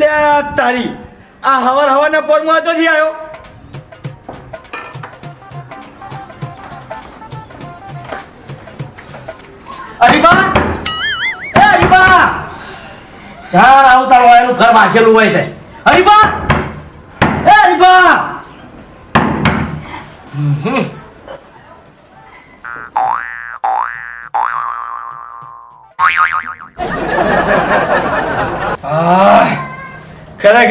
લે તારી, આ હવાર હવારના પોરમાં ચોથી આવ્યો. અરીબા એ અરીબા ચાલ આવતા હોય એનું ઘર વાંચેલું હોય છે. અરીબા એ હરીબા હમ.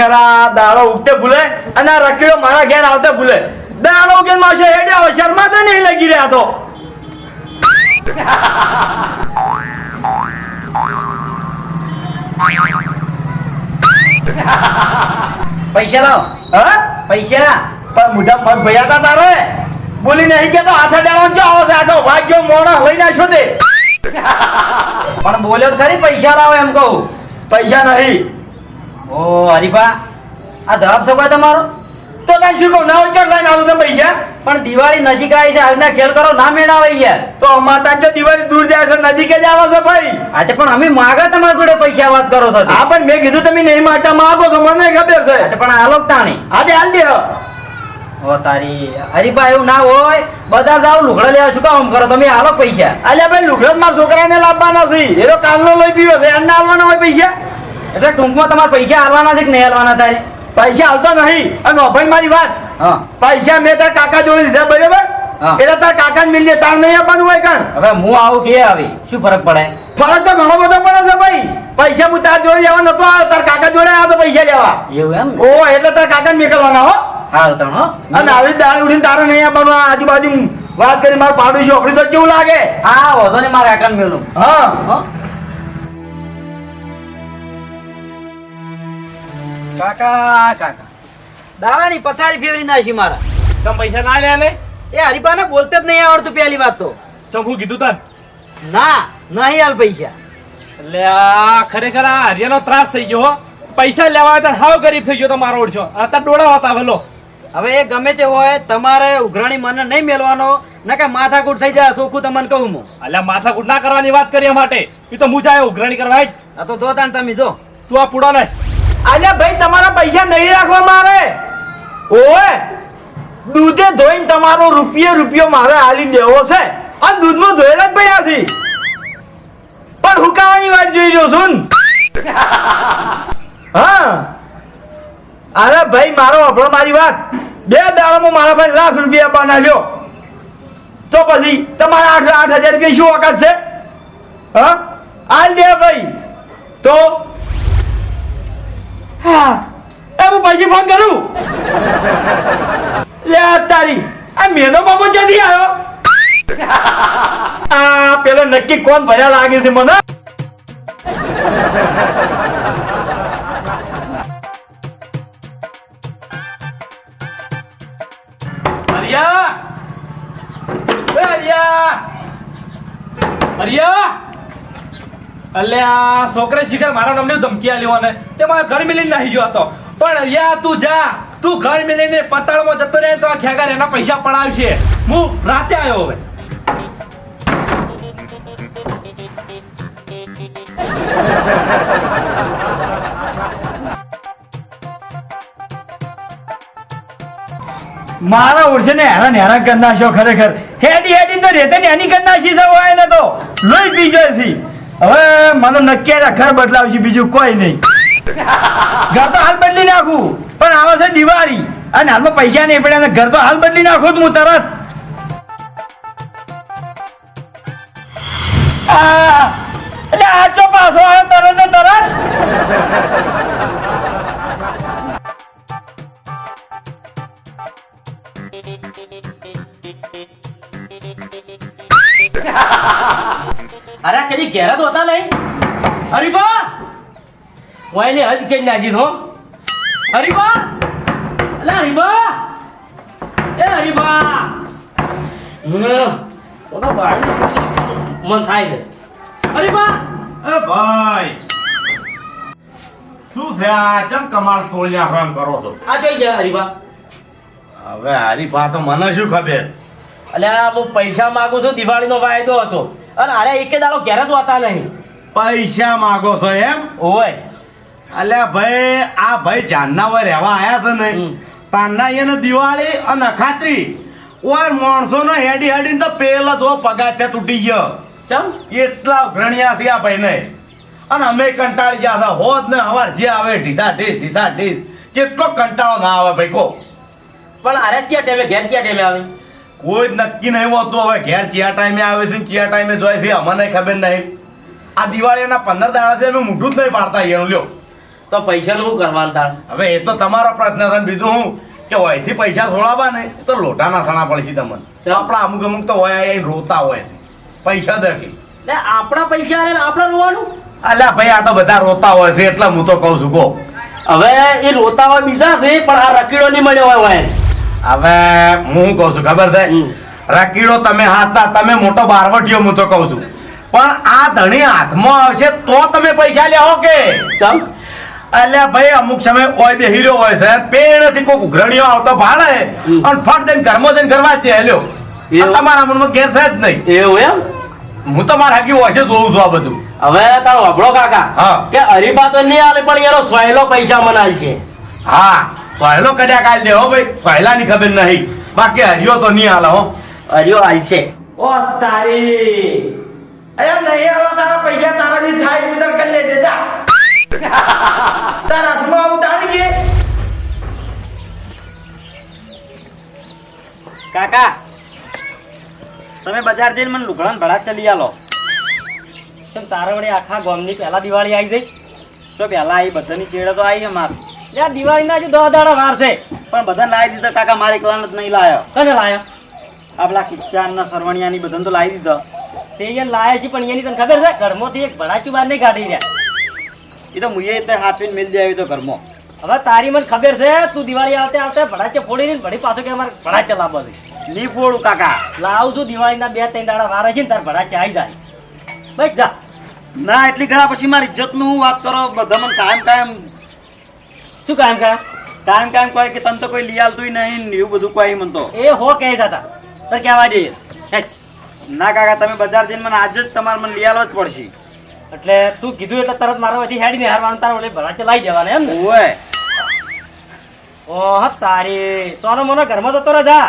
આ દાડો ઉગતે ભૂલે અને આ રકીડો મારા ઘેર આવતે ભૂલે. દાડો ઉગે માસે હેડે હવે શર્મા તો નહીં લગી રહ્યા તો. પૈસા લાવ. હા? પૈસા. પણ મુઢા પગ ભૈયા તા તારે? બોલી નહીં કે તો હાથે ડાળો જો આવો છે. આ તો ભાગ્યો મોણા લઈને આવ્યો તે. પણ બોલ્યો ખરી પૈસા લાવો એમ કહું. પૈસા નહીં. ઓ હરિભા આ જવાબ શું તમારો? તો તને શું કહું ના ચડ લઈને આવું તમે પૈસા. પણ દિવાળી નજીક આવી છે આજના ખેલ કરો ના મેળાવે યાર તો અમાર જો દિવાળી દૂર જાય છે નજીક જ આવે છે ભાઈ. આજે પણ અમે માગા તમારા જોડે પૈસા વાત કરો છો હા પણ મેં કીધું તમે નહીં માગતા માગો છો મને ખબર છે. આજે પણ આલોક તાણી. આજે હાલ દે ઓ તારી હરીફા એવું ના હોય બધા જાવ લુગડા લેવા છું કામ કરો તમે? આલો પૈસા. અલ્યા ભાઈ લુગડા મારા છોકરાને લાવવાના છે. એ તો કાલનો લઈ પીવો છે એને આવવાના હોય પૈસા. એટલે ટૂંકમાં તમારે પૈસા હાલવાના છે કે નહીં હાલવાના તારે? પૈસા હાલતો નહીં. અને ભાઈ મારી વાત. હા. પૈસા મેં તાર કાકા જોડે દીધા બરાબર? એટલે તાર કાકા ને મિલજે તાર નહીં આપવાનું હોય કણ? હવે હું આવું કે આવી? શું ફરક પડે? ફરક તો ઘણો બધો પડે છે ભાઈ. પૈસા હું તાર જોડે લેવા નતો આવ્યો. તાર કાકા જોડે આવ્યો તો પૈસા લેવા. એવું એમ ઓ એટલે તાર કાકા ને મેકલવાના હો. તણ હો. અને આવી દાળ ઉડીને તારે નહીં આપવાનું. આજુબાજુ વાત કરી મારું પાડું છું આપડી તો કેવું લાગે? હા વધો ને મારે આકાન મેળું હા. કાકા કાકા. દાડાની પથારી ફેરવી નાખી મારા. તમે પૈસા ના લે લે? એ હરીબાને બોલતે જ નહીં આવડતું પહેલી વાત તો. ચંપુ કીધું તન? ના નહીં હાલ પૈસા. એટલે આ ખરેખર આ હરિયાનો ત્રાસ થઈ ગયો હો. પૈસા લેવા આવ્યા તા હાવ ગરીબ થઈ ગયો તો મારો ઓળખ્યો અત્યારે ડોળા હતા ભલો હવે એ ગમે તે હોય તમારે ઉઘરાણી મને નહીં મેળવાનો ના કે માથાકૂટ થઈ જાય સોખું તમને કહું હું. એટલે માથાકૂટ ના કરવાની વાત કરી એ માટે. એ તો હું ઉઘરાણી કરવા જ આ તો જો તમે જો. તું આ પૂડો નાખ. અલ્યા ભાઈ તમારા પૈસા નહીં રાખવા મારે ઓએ દૂધે ધોઈને તમારો રૂપિયો રૂપિયો મારે હાલી દેવો છે. આ દૂધમાં ધોયેલા જ છે. પણ હુકાવાની વાત જોઈ રહ્યો છું હા. અરે ભાઈ મારો આપણો મારી વાત. બે દાડામાં મારા ભાઈ લાખ રૂપિયા બનાવ્યો તો પછી તમારા આઠ આઠ હજાર રૂપિયા શું વખત છે? હા? હાલ દે ભાઈ. તો હા. એ પછી ફોન કરું. લે તારી. આ મેનો બાબો જલ્દી આવ્યો? આ પેલો નક્કી કોણ ભર્યા લાગે છે મને? હરિયા હરિયા હરિયા હરિયા આ છોકરે શિખર મારા નામને ધમકી આલી મને તે મારા ઘર મિલીને નાહી ગયો હતો. પણ યા તું જા, તું ઘર મિલીને પતાળમાં જતો રહે તો આ ખેગાર એના પૈસા પડાવશે. હું રાતે આવ્યો હવે. મારા ઓળશે ને હેરાન હેરાન કરી નાખ્યો ખરેખર. હેડી હેડી તો રેતે ને એની કરી નાખી હોય ને તો. લોહી પી ગયો હવે મને નક્કી અખર બદલાવશે, બીજું કોઈ નહીં. ઘર તો હાલ બદલી નાખું. પણ આવે છે દિવાળી. અને હાલમાં પૈસા નહીં પડ્યા ઘર તો હાલ બદલી નાખું હું તરત. એટલે આ ચો પાછો આવ્યો તરત તરત. અરે કદી ઘેર જ હોતા નહીં? હરીબા હું એને હજ કઈ નાખીશ હો. હરીબા અલે હરીબા એ હરીબા તો તો ભાઈ મન થાય છે. હરીબા એ ભાઈ શું છે આ? ચમ કમાલ તોડ્યા હરામ કરો છો? આ જોઈ ગયા હરીબા હવે અરે બા તો મને શું ખબર? અલ્યા હું પૈસા માંગુ છું દિવાળીનો વાયદો હતો. અને અરે એકે દાડો ઘેર જ હોતા નહીં. પૈસા માગો છો એમ? ઓય. અલ્યા ભાઈ આ ભાઈ જાનના રહેવા આયા છે ને. તાના એને દિવાળી અને ખાતરી ઓર માણસો નો હેડી હેડી તો પેલો જો પગાથિયા તૂટી ગયો. ચમ? એટલા ઘણિયા છે આ ભાઈને. અને અમે કંટાળી ગયા છે હોત ને હવાર જે આવે ઢીસા ઢીસ ઢીસા ઢીસ. કેટલો કંટાળો ના આવે ભાઈ કો પણ અરે ચિયા ટેમે ઘેર ચિયા ટેમે આવે? કોઈ નક્કી નહીં હોતું. હવે ઘેર ચિયા ટાઈમે આવે છે ચિયા ટાઈમે જોય છે અમને ખબર નહીં. આ દિવાળીના પંદર દાડાથી અમે મૂઠું જ નહીં પાડતા એનું લ્યો. તો પૈસા શું કરવાનું તાર. હવે એ તો તમારો પ્રશ્ન છે બીજું હું? કે હોયથી પૈસા છોડાવવા ને? તો લોટાના સણા પડશે તમને. આપણા અમુક અમુક તો હોય એ રોતા હોય છે. પૈસા દખી. આપણા પૈસા આપણે રોવાનું? અલ્યા ભાઈ આ તો બધા રોતા હોય છે એટલે હું તો કહું છું કહો. હવે એ રોતા હોય બીજા છે પણ આ રકીડો નહીં મળ્યો હોય હવે હું કહું છું ખબર છે? રકીડો તમે હાથતા તમે મોટો બારવટીયો હું તો કહું છું. પણ આ ધણી હાથમાં આવશે તો તમે પૈસા લેવો કે? ચાલ. એટલે ભાઈ અમુક સમય ઓય બે હીરો હોય છે પેણથી કોઈ ઉઘરણીઓ આવતો ભાડે. અને ફટ દઈને ઘરમાં જઈને કરવા જ દે લ્યો તમારા મનમાં ઘેર છે જ નહીં. એવું એમ? હું તો મારા હાકી હોય જોઉં છું આ બધું. હવે તારો અભળો કાકા. કે હરીબા તો નહીં આવે પણ એનો સોયલો પૈસા મનાલ છે. હા. સોયલો કદ્યા કાલ દે હો ભાઈ સોયલાની ખબર નહીં બાકી હરિયો તો નહીં હાલે હો હરિયો હાલ છે ઓ તારી અરે નહીં હાલો તારા પૈસા તારા ની થાય ઉતર કરી લે દેતા તારા ધુમા ઉતારી ગયે કાકા તમે બજાર જઈને મને લુગડાને ભડા ચલી આલો. કેમ તારા વડે આખા ગામની પહેલા દિવાળી આવી જઈ તો પહેલા આવી બધાની ચેડે તો આવી અમાર યા દિવાળીના જે દો દાડા વાર છે. પણ બધા લાવી દીધો કાકા મારે એકલાને જ નહીં લાયો. કને લાયો? આ ના સરવણિયા સરવણિયાની બધાને તો લાવી દીધો. તે એને લાયા છે પણ એની તને ખબર છે? ઘરમાંથી એક ભડાચું બહાર નહીં કાઢી રહ્યા. એ તો મુએ તે હાચવીને મેલ જાય તો ઘરમાં. હવે તારી મને ખબર છે તું દિવાળી આવતે આવતે ભડાચે ફોડી ને ભડી પાછો કે અમારે ભડાચે લાવવા દે ની ફોડું કાકા. લાવું છું દિવાળીના બે ત્રણ દાડા વારે છે ને તાર ભડાચે આવી જાય. બસ જા. ના એટલી ઘણા પછી મારી ઇજ્જતનું નું વાત કરો બધા મને કાયમ કાયમ શું કામ કા કામ કામ કોઈ કે તને તો કોઈ લઈ આલતું નહીં એવું બધું કોઈ મન તો. એ હો કહે જતા સર કહેવા જઈએ. ના કાકા તમે બજાર જઈને મને આજે જ તમારે મને લઈ જ પડશે. એટલે તું કીધું એટલે તરત મારા હેડી ને હારવાનું તારા વડે ભડાચે લાવી દેવાના એમ ઓય ઓહ તારી. સોનો મોનો ઘરમાં જતો રહે જા.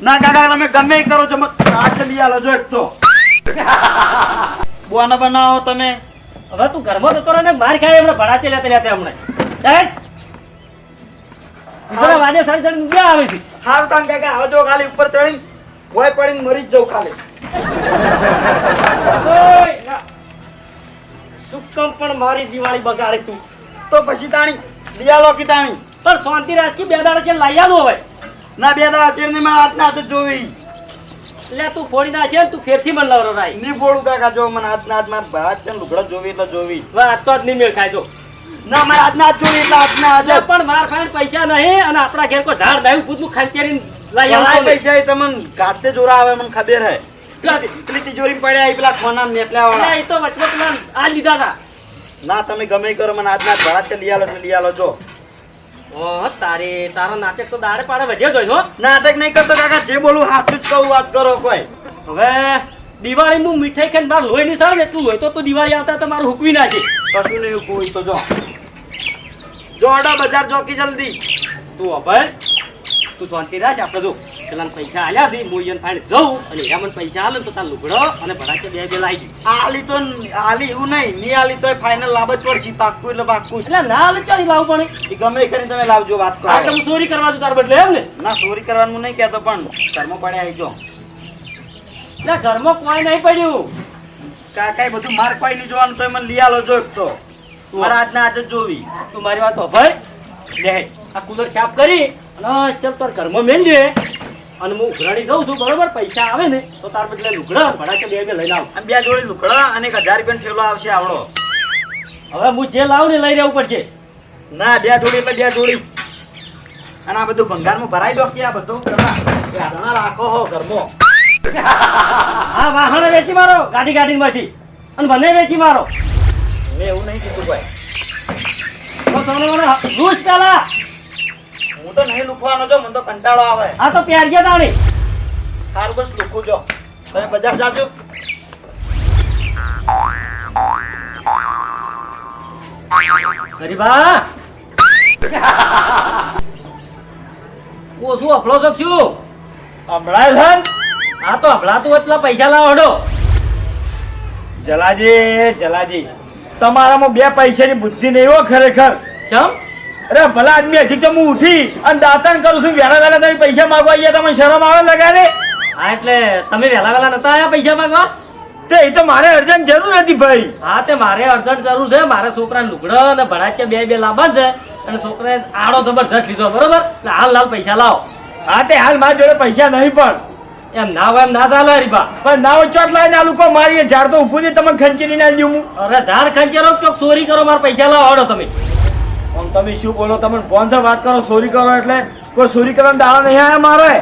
ના કાકા તમે ગમે કરો છો આજે લઈ આલો જો એક તો. બોના બનાવો તમે. હવે તું ઘરમાં જતો રહે ને માર ખાય હમણાં ભડાચે લેતે લેતે હમણાં. હેટ. વાડે સાડી સાડી ઊંઘ્યા આવે છે? હારું તાન કાકા હવે જો ખાલી ઉપર ચડીને ભોય પડીને મરી જ જાઉં ખાલી. ઓય, ના. શું કામ પણ મારી દિવાળી બગાડે તું? તો પછી તાણી લઈ કી તાણી? પણ શાંતિ રાખી બે દાડા છે લઈ આવો હવે. ના બે દાડા ચીરને મારા હાથના હાથ જોવી. એટલે તું ફોડી ના ને તું ફેરથી મને લવરો રાયની ફોડું કાકા જો મને હાથના હાથ મારા ભાત છે લુગડા જોવી એટલે જોવી. વાત તો જ નહીં મેળ ખાય તો ના મારા હાથના હાથ જોઈ એટલે હાથના હાથ જ. પણ મારા ખાઈને પૈસા નહીં અને આપણા ઘેર કોઈ ઝાડ દાયું કૂદવું ખર્ચેરી લઈ મારા પૈસા એ તમને જોરા આવે મને ખબર હે. પેલા- તિજોરી પડ્યા પેલા ખોના નેટલા વાળા એ તો વચમાં પેલા આ લીધા હતા. ના તમે ગમે કરો મને હાથ ભાત છે લઈ આલો લઈ આલો જો. તારે તારો નાટક તો દાડે પાડે વધ્યો ગયો હો. નાટક નહીં કરતો કાકા જે બોલું સાચું જ કહું વાત કરો કોઈ. હવે દિવાળી નું મીઠાઈ ખાઈને બાર લોહી નહીં સાળે એટલું લોહી તો તું દિવાળી આવતા તો મારું હુકવી નાખે. કશું નહીં કોઈ તો જો. જો અડો બજાર ચોકી જલ્દી. તું અભય તું શાંતિ રાખ આપણે જો પેલા પૈસા આલ્યા છે મોયન ફાઈન જઉં અને મને પૈસા આલે તો તાર લુગડો અને ભડાકે બે બે લાવી આલી તો આલી એવું નહીં ની આલી તો ફાઇનલ લાવ જ પડશે પાક્કું એટલે પાક્કું જ. એટલે ના આલે ચાલી લાવ પણ? એ ગમે કરીને તમે લાવજો વાત કરો. એટલે હું ચોરી કરવા છું તાર બદલે એમ ને? ના ચોરી કરવાનું નહીં કહેતો પણ ઘરમાં પડ્યા આવજો ના ઘરમાં કોઈ નહીં પડ્યું. કાકા બધું માર કોઈ નહીં જોવાનું તો મને લઈ જોયો તો. મારા આજના આજે જ જોવી. તું મારી વાત ભાઈ લે આ કુલર સાફ કરી અને ચલ તાર ઘરમાં મેં દે અને હું ઉઘરાણી દઉં છું બરોબર? પૈસા આવે ને તો તાર બદલે લુકડા ભડાકે બે બે લઈને આવ. અને બે જોડી લુકડા અને એક હજાર રૂપિયાનો ઠેલો આવશે આવડો. હવે હું જે લાવું ને લઈ રહેવું પડશે ના બે જોડી એટલે બે જોડી. અને આ બધું ભંગારમાં ભરાઈ દો કે આ બધું? રાખો હો ઘરમાં. હા વાહણ વેચી મારો ગાડી ગાડી માંથી અને મને વેચી મારો. મેં એવું નહીં કીધું ભાઈ. તો તમને મને રૂસ પેલા. હું તો નહીં લુખવાનો છો મને તો કંટાળો આવે. આ તો પ્યાર ગયા તાણી. સારું બસ લુખું છો તમે બજાર જાજો. ગરીબા. ઓછું અફલો છો? શું હમણાં? આ તો હભળાતું એટલા પૈસા લાવો હડો. જલાજી જલાજી તમારામાં બે પૈસાની બુદ્ધિ નહીં હો ખરેખર. ચમ? અરે ભલા આદમી હજી તો હું ઉઠી અને દાતણ કરું છું વહેલા વહેલા તમે પૈસા માંગવા ગયા તમે શરમ આવે લગાડે? હા એટલે તમે વહેલા વહેલા નતા આવ્યા પૈસા માંગવા? તે એ તો મારે અર્જન્ટ જરૂર હતી ભાઈ. હા તે મારે અર્જન્ટ જરૂર છે. મારે છોકરાને લુગડો અને ભણાચ્યા બે બે લાવવા છે. અને છોકરાએ આડો જબરજસ્ત લીધો બરોબર? એટલે હાલ હાલ પૈસા લાવો. હા તે હાલ મારી જોડે પૈસા નહીં પણ. એમ ના હોય એમ ના ચાલે હરીબા પણ નાવ ચોટ લાઈને આ લોકો મારી ઝાડ તો ઊભું છે તમને ખંચી ના દઉં હું. અરે ધાર ખંચેરો ચોક ચોરી કરો મારા પૈસા લાવો હડો તમે. આમ તમે શું બોલો તમે ફોનથી વાત કરો ચોરી કરો એટલે? કોઈ ચોરી કરવાનો દાડો નહીં આવ્યા મારે?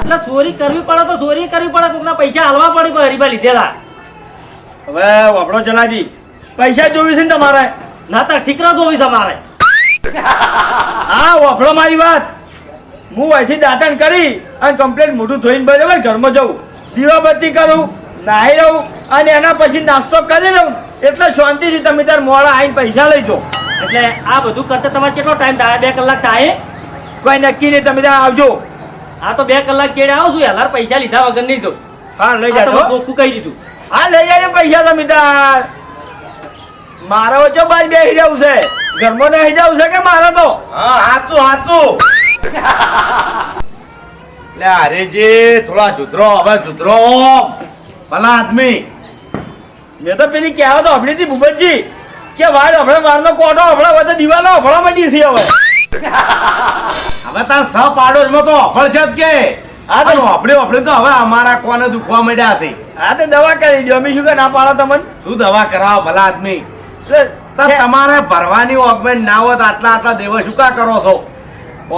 એટલે ચોરી કરવી પડે તો ચોરી કરવી પડે કોકના પૈસા હાલવા પડે પણ હરીબા લીધેલા. હવે વપડો ચલાજી પૈસા જોવી છે ને તમારે? ના તાર ઠીકરા જોવી તમારે હા વફળો મારી વાત. હું અહીંથી દાંતણ કરી અને કમ્પ્લેટ મોઢું ધોઈને બરાબર ઘરમાં જઉં. દીવાબત્તી કરું નાહી રહું અને એના પછી નાસ્તો કરી લઉં. એટલે શાંતિથી તમે તાર મોડા આવીને પૈસા લઈ જાઓ. એટલે આ બધું કરતા તમારે કેટલો ટાઈમ થાય? બે કલાક થાય? કોઈ નક્કી નહીં તમે ત્યાં આવજો. આ તો બે કલાક ચેડે આવું છું યાર પૈસા લીધા વગર નહીં તો હા લઈ જાજો. ચોખ્ખું કહી દીધું. હા લઈ જાય પૈસા તમે તાર. મારે વચ્ચે બાજ બેસી જવું છે. ઘરમાં નહીં જવું છે કે મારા તો? હા હાચું હાચું. લે અરેજી થોડા જુતરો હવે જુતરો ભલા આદમી. મેં તો પેલી કહેવત સાંભળી હતી ભૂપતજી કે વાળ હમણે વારનો કોટો હમણાં વધે દિવાલો હમણાં મટી છે હવે. હવે તાર સ પાડોશમાં તો અફળ છે જ કે. આ તો- ઓફળી ઓફળી તો હવે અમારા કોને દુખવા મળ્યા છે. આ તો દવા કરી દો. અમે શું કે ના પાડો તમને? શું દવા કરાવો ભલા આદમી? તમારે ભરવાની ઓગમેન્ટ ના હોત આટલા આટલા દેવા શું કા કરો છો?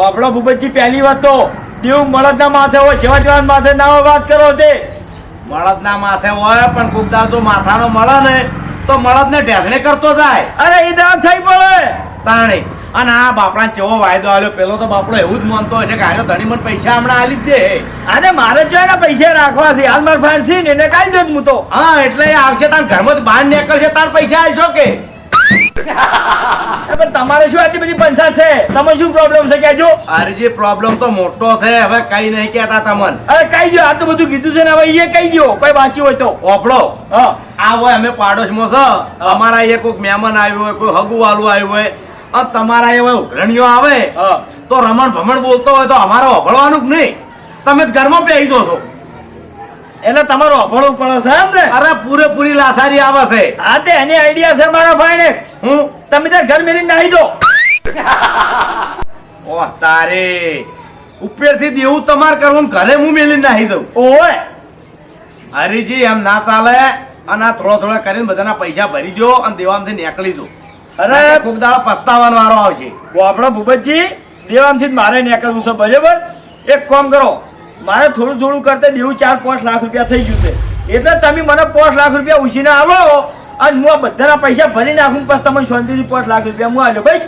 આપણો ભૂપતજી પહેલી વાત તો દેવ મળદના માથે હોય જેવા જેવા માથે ના હોય વાત કરો તે. મળદના માથે હોય પણ કુકદાર તો માથાનો મળે ને તો મળદને ઢેસણે કરતો જાય. અરે એ દવા થઈ પડે તાણે. અને આ બાપડા ચેવો વાયદો આલ્યો? પેલો તો બાપડો એવું જ માનતો હશે કે આનો ધણી મને પૈસા હમણાં આલી જ દે. અને મારે જો એના પૈસા રાખવા છે હાલ મારે છે ને એને કાઢી દો હું તો હા એટલે આવશે તાર ઘરમાં બહાર નીકળશે તાર પૈસા આવશો કે? પણ તમારે શું આટલી બધી પંચાયત છે? તમે શું પ્રોબ્લેમ છે? કેજો અરે જે પ્રોબ્લેમ તો મોટો છે હવે કઈ નહીં કેતા તમને. અરે કહી દો આટલું બધું કીધું છે ને હવે એ કઈ દો કોઈ વાંચ્યું હોય તો. ઓપડો. હા. આ હોય અમે પાડોશમાં છે. અમારા અહીંયા કોઈક મહેમાન આવ્યું હોય કોઈ હગુ વાલું આવ્યું હોય. અને તમારા અહીંયા ઉઘરણીઓ આવે તો રમણ ભમણ બોલતો હોય તો અમારે ઓભળવાનું જ નહીં. તમે ઘરમાં પહેરી દો છો. એટલે તમારું અભણવું પડે છે એમ ને? અરે પૂરેપૂરી લાસારી આવે છે. હા તે એની આઈડિયા છે મારા ભાઈને. હું? તમે ત્યાં ઘર મેલી નાહી દો. ઓહ તારે. ઉપરથી દેવું તમારે કરવું ઘરે હું મેલી નાહી દઉં. ઓય. હરીજી એમ ના ચાલે. અને આ થોડા થોડા કરીને બધાના પૈસા ભરી દો અને દેવામાંથી નીકળી દો. અરે. કોક દાડો પસ્તાવાનો વારો આવશે. આપણો ભૂપતજી દેવામાંથી મારે નીકળવું છે બરાબર? એક કામ કરો. મારે થોડું થોડું કરતા દેવું ચાર પાંચ લાખ રૂપિયા થઈ ગયું છે. એટલે તમે મને પાંચ લાખ રૂપિયા ઉછીને આવો અને હું આ બધાના પૈસા ભરી નાખું પછી તમે શાંતિથી પાંચ લાખ રૂપિયા હું આવ્યો ભાઈ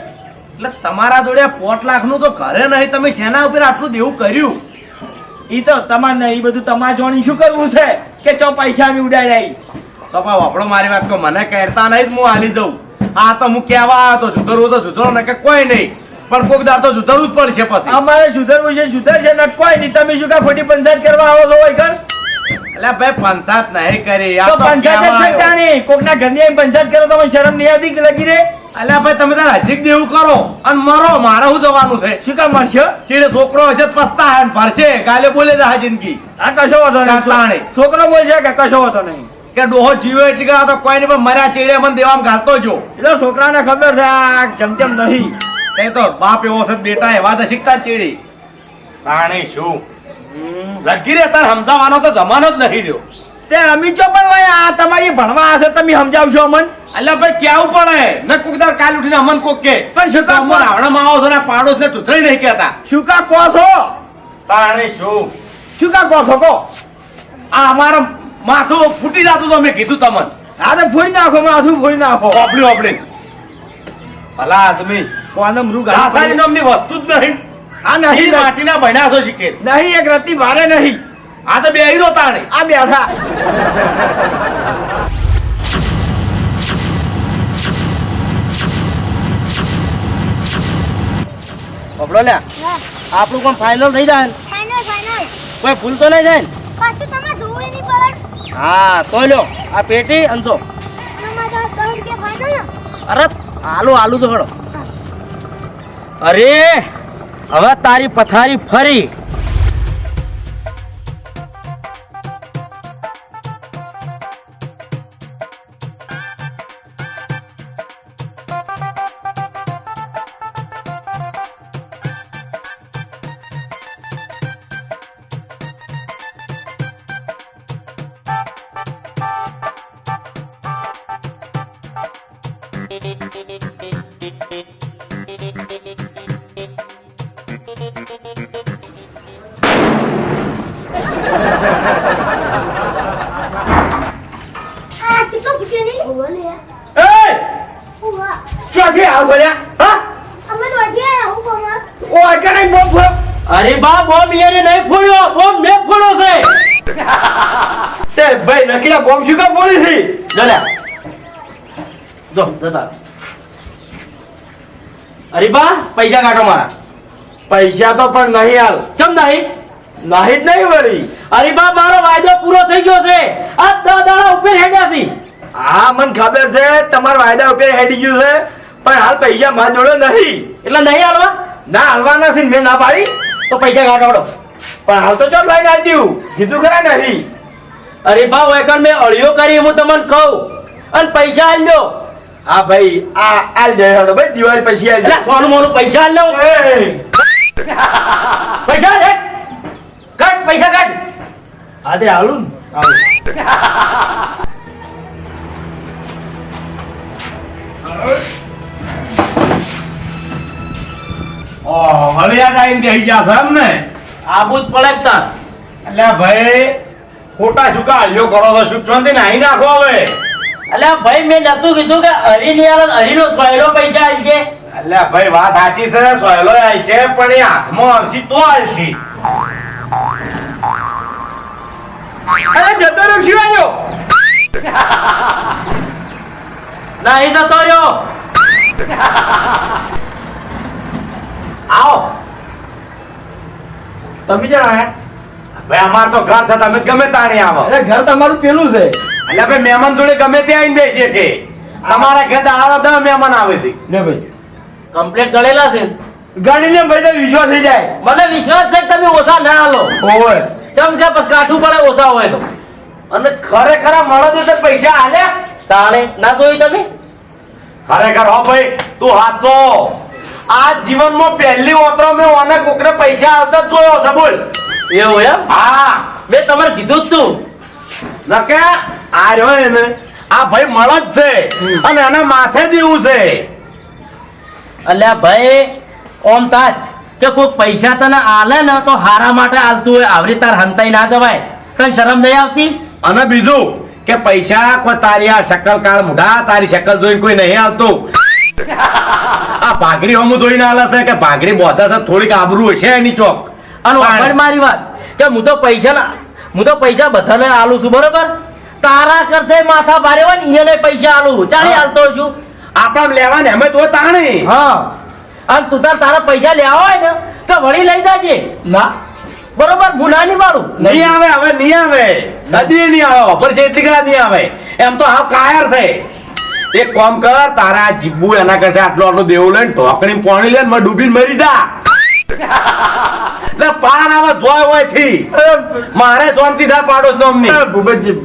એટલે તમારા જોડે પાંચ લાખનું તો ઘરે નહીં તમે શેના ઉપર આટલું દેવું કર્યું? એ તો તમારે નહીં એ બધું તમારે જોણી શું કરવું છે? કે ચો પૈસા અમે ઉડાઈ જાય તો પણ વાપડો મારી વાત કહો મને કહેતા નહીં જ હું હાલી દઉં. આ તો હું કહેવા આવ્યો તો જુતરવું તો જુતરો ને કે કોઈ નહીં. પણ કોક દાર તો સુધરવું જ પડશે પછી. અમારે સુધરવું છે સુધર છે ને કોઈ નહીં. તમે શું કા ખોટી પંચાયત કરવા આવો છો હોય કણ એટલે ભાઈ પંચાયત નહીં કરી. તો પંચાયત જ. છતાં નહીં કોકના ઘરની આવીને પંચાયત કરો તો શરમ નહીં આવતી કે લગી રે? અલ્યા ભાઈ તમે તાર હજીક દેવું કરો. અને મરો મારે શું જવાનું છે? શું કામ મળશે? ચીડે છોકરો હશે પસ્તા હે ભરશે. ગાલે બોલે જાય જિંદગી. આ કશો વાંધો નહીં. છોકરો બોલશે કે કશો વાંધો નહીં? કે ડોહો જીવે એટલે તો કોઈ નહીં પણ મર્યા ચીડે મને દેવામાં ઘાલતો જો એટલે છોકરાને ખબર છે આ જમજમ નહીં. તે તો બાપ એવો છે બેટા એવા તો શીખતા ચીડી. તાણે શું લગી રે તાર સમજાવવાનો તો જમાનો જ નથી રહ્યો. તે અમી ચો પણ ભાઈ આ તમારી ભણવા હશે તમે સમજાવશો અમન? એટલે ભાઈ કેવું પડે ન કોક દાર કાલ ઉઠીને અમન કોક કે પણ શું કામ અમન આવડામાં આવો છો ને પાડોશ ને તૂથરી નહીં કહેતા. શું કા કહો છો? તાણે શું શું કા કહો છો કહો. આ અમારો માથું ફૂટી જતું તો મેં કીધું તમને. આ તો ફોડી નાખો માથું ફોડી નાખો. ઓપડી ઓપડી ભલા આદમી. કોને મૃગ વસ્તુ જ નહીં. આ નહીં માટીના બન્યા છો શીખે નહીં એક રત્તી મારે નહીં. આ તો બે રોતા નહીં આ બેઠા. પકડો લે આપણું પણ ફાઇનલ થઈ જાય કોઈ ભૂલ તો નહીં જાય હા તો લ્યો. આ પેટી અંજો અરે આલુ આલુ તો હળો અરે હવે તારી પથારી ફરી. અરે બા બોમ્બ એને નહીં ફોડ્યો બોમ્બ મેં ફોડ્યો છે તે ભાઈ નકીલા બોમ શું કામ ફોડી છે જો લે જો જતા અરે બા પૈસા કાઢો મારા પૈસા તો પણ નહીં હાલ ચમ નહીં નહીં જ નહીં વળી. અરે બા મારો વાયદો પૂરો થઈ ગયો છે. આ દસ દાડા ઉપર હેડ્યા છે. હા મને ખબર છે તમારા વાયદા ઉપર હેડી ગયું છે પણ હાલ પૈસા મા જોડે નહીં એટલે નહીં હાલવા? ના હાલવાના છે મેં ના પાડી. તો પૈસા કાઢવાડો પણ હાલ તો ચોટ લઈને આવી દઉં કીધું ખરા નહીં અરે બા વેકણ મેં અળિયો કરી હું તમને કહું. અને પૈસા આલ્યો. લ્યો હા ભાઈ આ આલ જાય હડો ભાઈ દિવાળી પછી આલ જાય સોનું મોનું પૈસા આલ્યો લ્યો પૈસા લે કાઢ પૈસા કાઢ. આદે હાલું ને. હાલું. ઓહ, વળી યાદ આવીને બેસી ગયા છો એમ ને? આબુ પડે જ તાર એટલે ભાઈ ખોટા શું હલ્યો કરો તો સુખ શાંતિ નાહી નાખો હવે. એટલે ભાઈ મેં નતું કીધું કે હરી ની હાલત હરીનો સોયલો પૈસા આલ છે એટલે ભાઈ વાત સાચી છે સોયલો છે પણ એ હાથમાં આવશે તો આવશે અરે જતો રહ્યો શિવાયો નહીં જતો રહ્યો. આવો. તમે જણ ભાઈ અમાર તો ઘર છે તમે ગમે તાણી આવો. એટલે ઘર તમારું પેલું છે. એટલે આપણે મહેમાન જોડે ગમે ત્યાં આવીને બેસીએ કે? તમારા ઘર આવા દસ મહેમાન આવે છે. લે ભાઈ. કમ્પ્લેટ ગળેલા છે. ગણી લે ભાઈ તો વિશ્વાસ થઈ જાય. મને વિશ્વાસ છે કે તમે ઓછા ના આલો ઓય ચમ કે પછી કાઠું પડે ઓછા હોય તો. અને ખરેખર મળો તો પૈસા આલે? તાણે ના જોયું તમે? ખરેખર હો ભાઈ તું હાથો આ જીવનમાં પહેલી ઓતરો મેં ઓને કોકને પૈસા આવતા જોયો છે બોલ. એવું એમ? હા. મેં તમારે કીધું જ તું. નકે આ રહ્યો એને. આ ભાઈ મળે છે. અને એના માથે દેવું છે. અલ્યા ભાઈ ઓમ તાજ. કે કોઈક પૈસા તને આલે ને તો હારા માટે આલતું હોય. આવરી તાર હંતાઈ ના જવાય. તને શરમ નહીં આવતી? અને બીજું કે પૈસા કોઈ તારી આ શકલ કાળ મુઢા તારી શકલ જોઈને કોઈ નહીં આવતું આ ભાગડી હમું જોઈને આલે છે કે ભાગડી બોધા છે થોડીક આબરૂ હશે એની ચોક. અને મારી વાત. કે હું તો પૈસા હું તો પૈસા બધાને આલું છું બરોબર? તારા કરતે માથા ભારે હોય ને એને પૈસા આલું ચાલી. આલતો છું. આપણા લેવાને અમે તો તાણી. હા. અને તું તાર તારા પૈસા લેવા હોય ને તો વળી લઈ જાજે. ના. બરોબર? હું ના નહીં પાડું નહીં આવે હવે નહીં આવે. નદી નહીં આવે ઓફર છે એટલી કડા નહીં આવે. એમ તો હાવ કાયર છે. એક કામ કર તારા જીબુ એના કરતા આટલો આટલો દેવું લઈને ઢોકણી પોણી લઈને ડૂબીને મરી જા. એટલે પાર આવે જોય હોયથી. મારે શાંતિ થાય પાડો છો અરે ભૂપતજી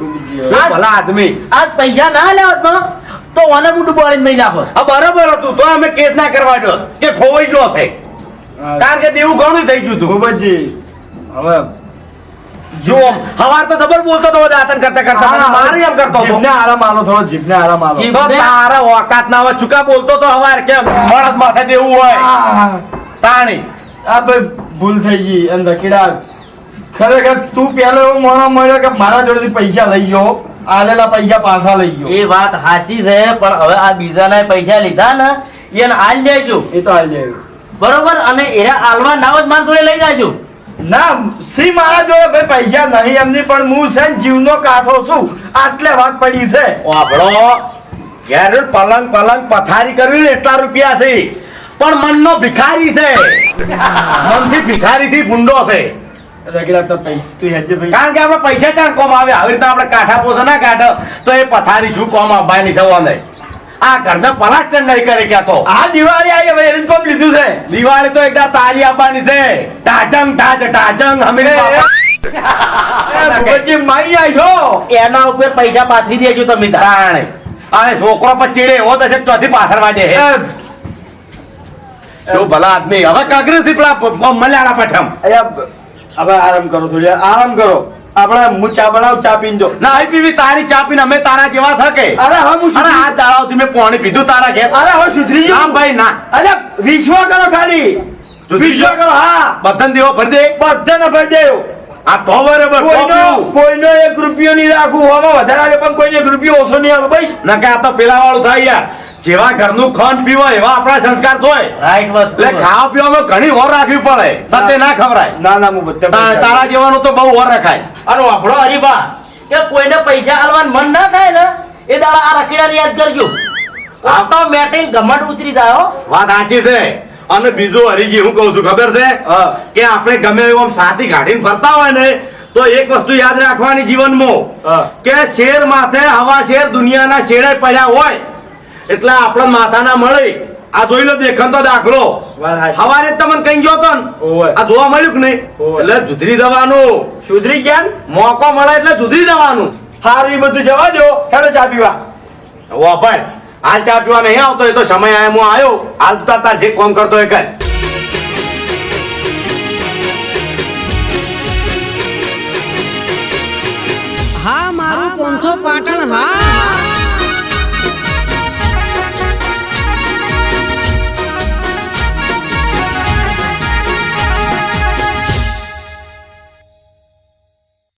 ભલા આદમી? આજ પૈસા ના લેવા તો? તો મને મુંડું બળીને મરી નાખો આ બરાબર હતું. તો અમે કેસ ના કરવા દો. કે ખોવાઈ ગયો છે કારણ કે દેવું ઘણું થઈ ગયું હતું. ભૂપતજી હવે જો હવાર તો જબર બોલતો હતો દાતન કરતા કરતા મારી એમ કરતો હતો. જીભને આરામ આલો થોડો જીભને આરામ આલો. જીભ- તારા ઓકાત ના હોય ચૂકા બોલતો તો હવાર કેમ? મળદ માથે દેવું હોય. તાણી. આ ભાઈ ભૂલ થઈ ગઈ અંદર કીડા. ખરેખર તું પેલો એવો મોણો મળ્યો કે મારા જોડેથી પૈસા લઈ ગયો? આલેલા પૈસા પાછા લઈ ગયો. એ વાત સાચી છે પણ હવે આ બીજાના પૈસા લીધા ને એને આલ જાયજો એ તો આલ જાય બરોબર? અને એરા આલવા નાવ જ માર જોડે લઈ જાજો. ના શ્રી મારા જોડે ભાઈ પૈસા નહીં એમની પણ હું છે જીવનો કાઠો છું. આટલે વાત પડી છે. આપણો ઘેર પલંગ પલંગ પથારી કરવી ને એટલા રૂપિયા છે. પણ મનનો ભિખારી છે. મનથી ભિખારી થી ગુંડો છે. રગડા તો તું હેજે ભાઈ. કારણ કે આપણે પૈસા ચાણ કોમ આવે. આવી રીતે આપણે કાઠા પોતે ના કાઢ તો એ પથારી શું કોમ આપવાની થવા નહીં આ ઘરના પલાસ્ટર નહીં કરે ક્યાં તો? આ દિવાળી આવી હવે એને કોમ લીધું છે. દિવાળી તો એકદમ તારી આપવાની છે. ટાજંગ ટાજ ટાજંગ પછી મારી એના ઉપર પૈસા પાથરી દેજો તમે તાણે. અને છોકરો પર ચીડે એવો તો છે ચોથી પાછળ દે. શું ભલા આદમી? હવે કાંગ્રેસી પેલા મલ્યાળા પઠમ. અહીંયા હવે આરામ કરો થોડી આરામ કરો. આપણે હું ચા બનાવ ચા પીન જો. ના અહીં પીવી તારી ચા પીને અમે તારા જેવા થકે. અરે હા હું અરે આ દાડાઓથી મેં પાણી પીધું તારા ઘેર. અરે હવે સુધરી ના ભાઈ ના. અરે વિશ્વ કરો ખાલી. વિશ્વ કરો હા. બધાને દેવો ભરી દે. બધાને ભરી દેજો આ તો બરાબર કોઈનો કોઈનો એક રૂપિયો નહીં રાખવું હવે વધારે આવે પણ કોઈને એક રૂપિયો ઓછો નહીં આવે. ભાઈ ના કે આ તો પેલા વાળું થાય યાર. જેવા ઘરનું ખંડ પીવો એવા આપણા સંસ્કાર થાય રાઈટ વસ્તુ એટલે ખાવા પીવામાં ઘણી ઓર રાખવી પડે. સત્ય ના ખવરાય. ના ના હું તારા જેવાનું તો બહુ ઓર રખાય. અને આપણો હરીબા કે કોઈને પૈસા આલવાન મન ના થાય ને એ દાડા આ રખીડાને યાદ કરજો. ઓટોમેટિક ગમટ ઉતરી જાય વાત સાચી છે. અને બીજું હરીજી હું કહું છું ખબર છે? કે આપણે ગમે એવું આમ સાથી કાઢીને ફરતા હોય ને તો એક વસ્તુ યાદ રાખવાની જીવનમાં. કે શેર માથે હવા શેર દુનિયાના શેરે પડ્યા હોય એટલે આપણે માથાના મળે. આ જોઈ લો દેખન તો દાખલો હવારે તમને કઈ ગયો તો આ જોવા મળ્યું કે નહીં? એટલે સુધરી જવાનું. સુધરી ગયા મોકો મળે એટલે સુધરી જવાનું. સારું એ બધું જવા દો. હેડો ચા પીવા. ઓ ભાઈ હાલ ચા પીવા નહીં આવતો એ તો સમય આયો હું આવ્યો હાલ તું તાર જે કોમ કરતો એ કર. હા મારું પોંથો પાટણ હા.